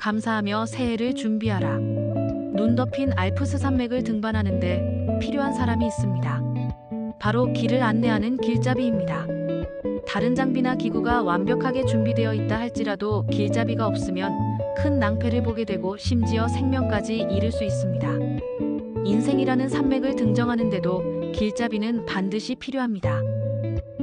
감사하며 새해를 준비하라. 눈 덮인 알프스 산맥을 등반하는데 필요한 사람이 있습니다. 바로 길을 안내하는 길잡이입니다. 다른 장비나 기구가 완벽하게 준비되어 있다 할지라도 길잡이가 없으면 큰 낭패를 보게 되고 심지어 생명까지 잃을 수 있습니다. 인생이라는 산맥을 등정하는데도 길잡이는 반드시 필요합니다.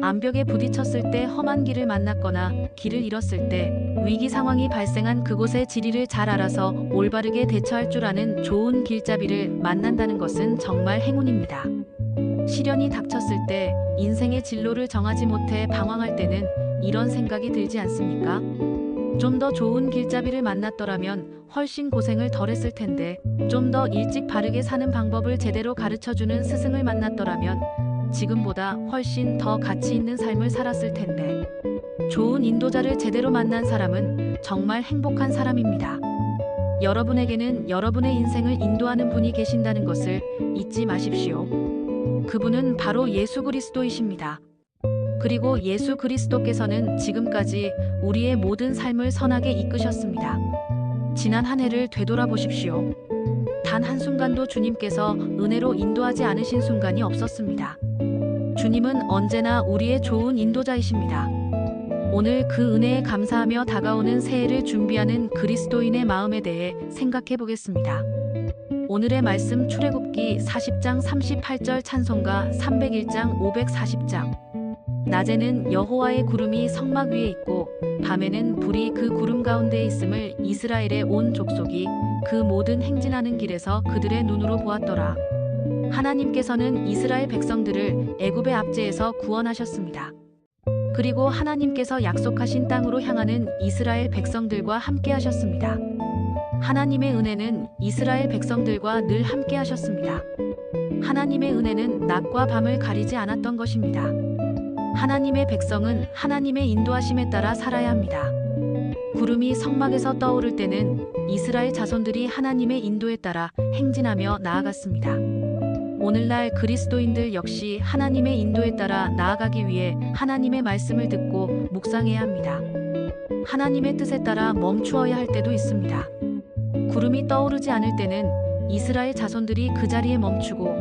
암벽에 부딪혔을 때 험한 길을 만났거나 길을 잃었을 때 위기 상황이 발생한 그곳의 지리를 잘 알아서 올바르게 대처할 줄 아는 좋은 길잡이를 만난다는 것은 정말 행운입니다. 시련이 닥쳤을 때 인생의 진로를 정하지 못해 방황할 때는 이런 생각이 들지 않습니까? 좀 더 좋은 길잡이를 만났더라면 훨씬 고생을 덜 했을 텐데, 좀 더 일찍 바르게 사는 방법을 제대로 가르쳐 주는 스승을 만났더라면 지금보다 훨씬 더 가치 있는 삶을 살았을 텐데. 좋은 인도자를 제대로 만난 사람은 정말 행복한 사람입니다. 여러분에게는 여러분의 인생을 인도하는 분이 계신다는 것을 잊지 마십시오. 그분은 바로 예수 그리스도이십니다. 그리고 예수 그리스도께서는 지금까지 우리의 모든 삶을 선하게 이끄셨습니다. 지난 한 해를 되돌아보십시오. 단 한순간도 주님께서 은혜로 인도하지 않으신 순간이 없었습니다. 주님은 언제나 우리의 좋은 인도자이십니다. 오늘 그 은혜에 감사하며 다가오는 새해를 준비하는 그리스도인의 마음에 대해 생각해 보겠습니다. 오늘의 말씀 출애굽기 40장 38절 찬송가 301장 540장 낮에는 여호와의 구름이 성막 위에 있고 밤에는 불이 그 구름 가운데 있음을 이스라엘의 온 족속이 그 모든 행진하는 길에서 그들의 눈으로 보았더라. 하나님께서는 이스라엘 백성들을 애굽의 압제에서 구원하셨습니다. 그리고 하나님께서 약속하신 땅으로 향하는 이스라엘 백성들과 함께 하셨습니다. 하나님의 은혜는 이스라엘 백성들과 늘 함께 하셨습니다. 하나님의 은혜는 낮과 밤을 가리지 않았던 것입니다. 하나님의 백성은 하나님의 인도하심에 따라 살아야 합니다. 구름이 성막에서 떠오를 때는 이스라엘 자손들이 하나님의 인도에 따라 행진하며 나아갔습니다. 오늘날 그리스도인들 역시 하나님의 인도에 따라 나아가기 위해 하나님의 말씀을 듣고 묵상해야 합니다. 하나님의 뜻에 따라 멈추어야 할 때도 있습니다. 구름이 떠오르지 않을 때는 이스라엘 자손들이 그 자리에 멈추고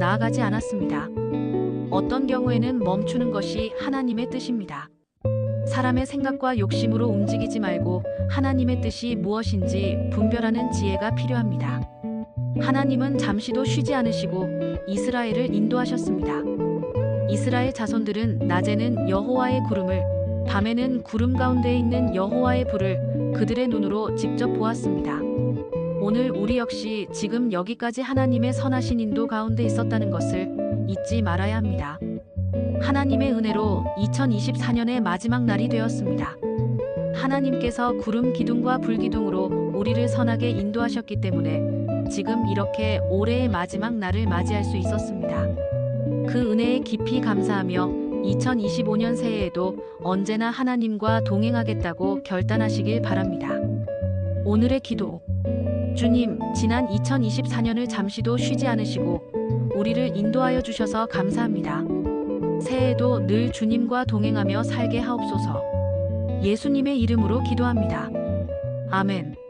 나아가지 않았습니다. 어떤 경우에는 멈추는 것이 하나님의 뜻입니다. 사람의 생각과 욕심으로 움직이지 말고 하나님의 뜻이 무엇인지 분별하는 지혜가 필요합니다. 하나님은 잠시도 쉬지 않으시고 이스라엘을 인도하셨습니다. 이스라엘 자손들은 낮에는 여호와의 구름을, 밤에는 구름 가운데 있는 여호와의 불을 그들의 눈으로 직접 보았습니다. 오늘 우리 역시 지금 여기까지 하나님의 선하신 인도 가운데 있었다는 것을 잊지 말아야 합니다. 하나님의 은혜로 2024년의 마지막 날이 되었습니다. 하나님께서 구름 기둥과 불 기둥으로 우리를 선하게 인도하셨기 때문에 지금 이렇게 올해의 마지막 날을 맞이할 수 있었습니다. 그 은혜에 깊이 감사하며 2025년 새해에도 언제나 하나님과 동행하겠다고 결단하시길 바랍니다. 오늘의 기도. 주님, 지난 2024년을 잠시도 쉬지 않으시고 우리를 인도하여 주셔서 감사합니다. 새해에도 늘 주님과 동행하며 살게 하옵소서. 예수님의 이름으로 기도합니다. 아멘.